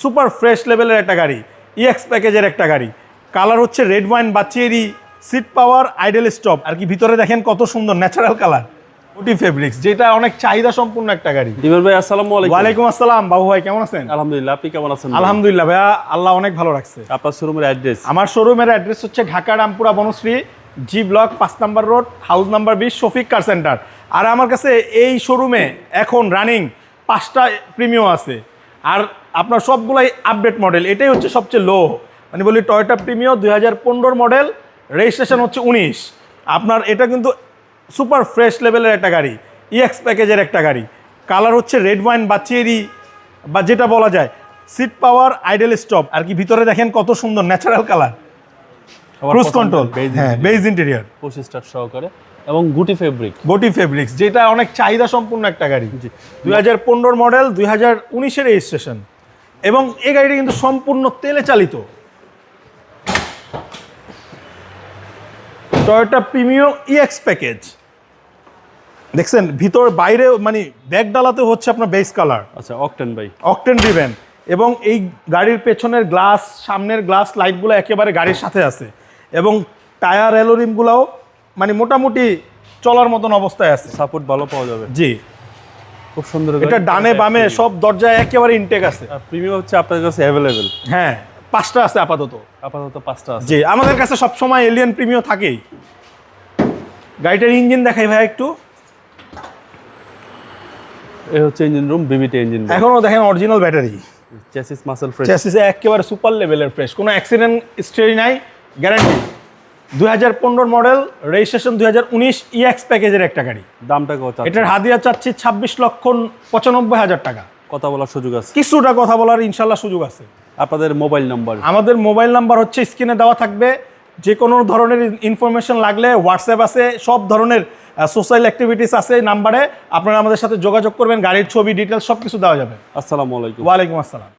Super fresh লেভেলের একটা গাড়ি ইএক্স প্যাকেজের একটা গাড়ি। কালার হচ্ছে রেড ওয়াইন বা cherry seat power idle stop আর কি ভিতরে দেখেন কত সুন্দর ন্যাচারাল কালার ওটি ফেব্রিক্স যেটা অনেক চাহিদা সম্পূর্ণ একটা গাড়ি। দিবেন ভাই আসসালামু আলাইকুম। ওয়ালাইকুম আসসালাম বাবু ভাই কেমন আছেন? আলহামদুলিল্লাহ আপনি কেমন আছেন? আলহামদুলিল্লাহ ভাইয়া আল্লাহ অনেক ভালো রাখছে। আপনার শোরুমের অ্যাড্রেস আমার শোরুমের অ্যাড্রেস হচ্ছে ঢাকা রামপুরা বনশ্রী জি ব্লক পাঁচ নাম্বার রোড হাউস নাম্বার বিশ শফিক কার সেন্টার আর আমার কাছে এই শোরুমে এখন রানিং পাঁচটা প্রিমিয়াম আছে। আর আপনার সবগুলাই আপডেট মডেল এটাই হচ্ছে সবচেয়ে লো মানে বলি টয়টা প্রিমিয়াম দুই হাজার মডেল রেজিস্ট্রেশন হচ্ছে উনিশ। আপনার এটা কিন্তু সুপার ফ্রেশ লেভেলের একটা গাড়ি ইএক্স প্যাকেজের একটা গাড়ি। কালার হচ্ছে রেড ওয়াইন বা চেরি বা যেটা বলা যায় সিট পাওয়ার আইডেল স্টপ আর কি ভিতরে দেখেন কত সুন্দর ন্যাচারাল কালার ক্রুজ কন্ট্রোল হ্যাঁ বেজ ইন্টেরিয়ার স্টার সহকারে। এবং গুটি ফেব্রিক গোটি ফেব্রিক্স যেটা অনেক চাহিদা সম্পূর্ণ একটা গাড়ি। দুই হাজার পনেরোর মডেল দুই হাজার উনিশের রেজিস্ট্রেশন এবং এই গাড়িটা কিন্তু সম্পূর্ণ তেলে চালিত। টয়োটা প্রিমিও ইএক্স প্যাকেজ দেখছেন ভিতর বাইরে মানে ব্যাগ ডালাতে হচ্ছে আপনার বেস কালার আচ্ছা অকটেন ভাই। অকটেন ড্রিভেন এবং এই গাড়ির পেছনের গ্লাস সামনের গ্লাস লাইটগুলো একেবারে গাড়ির সাথে আছে। এবং টায়ার অ্যালোরিমগুলোও মানে মোটামুটি চলার মতন অবস্থায় আছে। সাপোর্ট ভালো পাওয়া যাবে। জি। খুব সুন্দর এটা ডানে বামে সব দরজায় একেবারে ইনটেক আছে। প্রিমিয়াম হচ্ছে আপনার কাছে অ্যাভেলেবেল হ্যাঁ পাঁচটা আছে আপাতত। আপাতত পাঁচটা আছে। জি আমাদের কাছে সবসময় এলিয়ান প্রিমিও থাকেই। গাড়িটার ইঞ্জিন দেখাই ভাই একটু। এই হচ্ছে ইঞ্জিন রুম বিবিটি ইঞ্জিন এখনও দেখেন original battery chassis muscle fresh চেসিসে একেবারে সুপার লেভেলের ফ্রেশ কোনো অ্যাক্সিডেন্ট হিস্টরি নাই গ্যারান্টি দুই হাজার মডেল রেজিস্ট্রেশন দুই হাজার উনিশ ইএক্স প্যাকেজের একটা গাড়ি। দামটা কত এটার হাদিয়া চাচ্ছি ছাব্বিশ লক্ষ পঁচানব্বই হাজার টাকা। কথা বলার সুযোগ আছে? কিছুটা কথা বলার ইনশাল্লাহ সুযোগ আছে। আপনাদের মোবাইল নাম্বার? আমাদের মোবাইল নাম্বার হচ্ছে স্ক্রিনে দেওয়া থাকবে। যে কোনো ধরনের ইনফরমেশন লাগলে হোয়াটসঅ্যাপ আছে সব ধরনের সোশ্যাল অ্যাক্টিভিটিস আছে এই নাম্বারে। আপনারা আমাদের সাথে যোগাযোগ করবেন গাড়ির ছবি ডিটেলস সব কিছু দেওয়া যাবে। আসসালামু আলাইকুম। ওয়ালাইকুম আসসালাম।